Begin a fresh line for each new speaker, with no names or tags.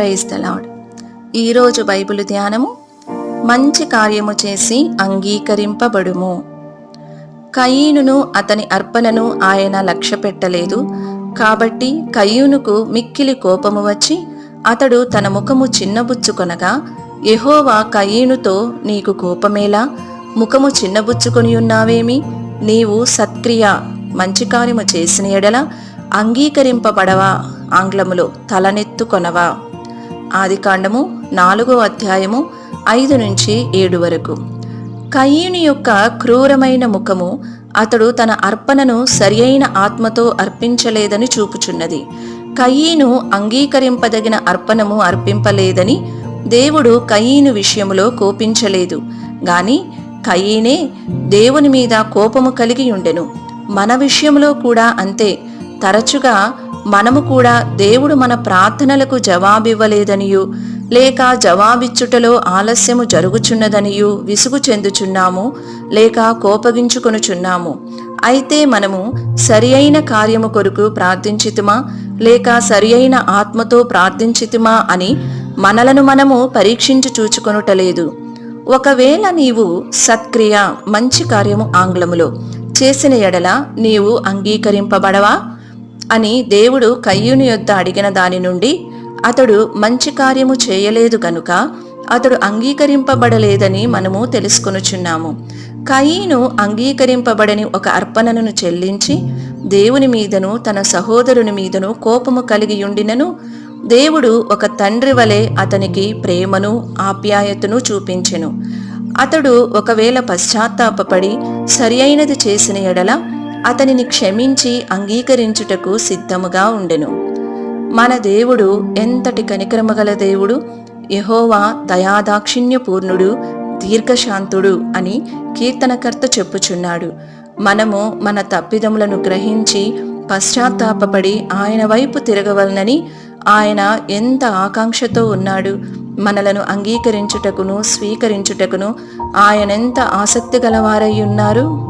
Praise the Lord ఈరోజు Bible ధ్యానము మంచి కార్యము చేసి అంగీకరింపబడుము. కయీనును అతని అర్పణను ఆయన లక్ష్య పెట్టలేదు కాబట్టి కయ్యూనుకు మిక్కిలి కోపము వచ్చి అతడు తన ముఖము చిన్నబుచ్చుకొనగా యహోవా కయీనుతో నీకు కోపమేలా? ముఖము చిన్నబుచ్చుకొని ఉన్నావేమి? నీవు సత్క్రియ మంచి కార్యము చేసిన ఎడల అంగీకరింపబడవా? ఆంగ్లములో తలనెత్తుకొనవా? ఆదికాండము నాలుగో అధ్యాయము ఐదు నుంచి ఏడు వరకు. కయ్యూని యొక్క క్రూరమైన ముఖము అతడు తన అర్పణను సరియైన ఆత్మతో అర్పించలేదని చూపుచున్నది. కయ్యీను అంగీకరింపదగిన అర్పణము అర్పింపలేదని దేవుడు కయ్యీను విషయములో కోపించలేదు. గాని కయ్యీనే దేవుని మీద కోపము కలిగి ఉండెను. మన విషయంలో కూడా అంతే. తరచుగా మనము కూడా దేవుడు మన ప్రార్థనలకు జవాబివ్వలేదనియు లేక జవాబిచ్చుటలో ఆలస్యము జరుగుచున్నదనియు విసుగు చెందుచున్నాము లేక కోపగించుకొనుచున్నాము. అయితే మనము సరి అయిన కార్యము కొరకు ప్రార్థించితుమా లేక సరి అయిన ఆత్మతో ప్రార్థించితుమా అని మనలను మనము పరీక్షించి చూచుకొనుటలేదు. ఒకవేళ నీవు సత్క్రియ మంచి కార్యము ఆంగ్లములో చేసిన ఎడల నీవు అంగీకరింపబడవా? అని దేవుడు కయ్యూని యొద్ద అడిగిన దాని నుండి అతడు మంచి కార్యము చేయలేదు గనుక అతడు అంగీకరింపబడలేదని మనము తెలుసుకొనుచున్నాము. కయీను అంగీకరింపబడని ఒక అర్పణను చెల్లించి దేవుని మీదను తన సహోదరుని మీదను కోపము కలిగి ఉండినను దేవుడు ఒక తండ్రి వలె అతనికి ప్రేమను ఆప్యాయతను చూపించెను. అతడు ఒకవేళ పశ్చాత్తాపపడి సరి అయినది చేసిన ఎడల అతనిని క్షమించి అంగీకరించుటకు సిద్ధముగా ఉండెను. మన దేవుడు ఎంతటి కనికరమగల దేవుడు? యహోవా దయాదాక్షిణ్యపూర్ణుడు దీర్ఘశాంతుడు అని కీర్తనకర్త చెప్పుచున్నాడు. మనము మన తప్పిదములను గ్రహించి పశ్చాత్తాపపడి ఆయన వైపు తిరగవలనని ఆయన ఎంత ఆకాంక్షతో ఉన్నాడు. మనలను అంగీకరించుటకును స్వీకరించుటకును ఆయనెంత ఆసక్తి గలవారై ఉన్నారు?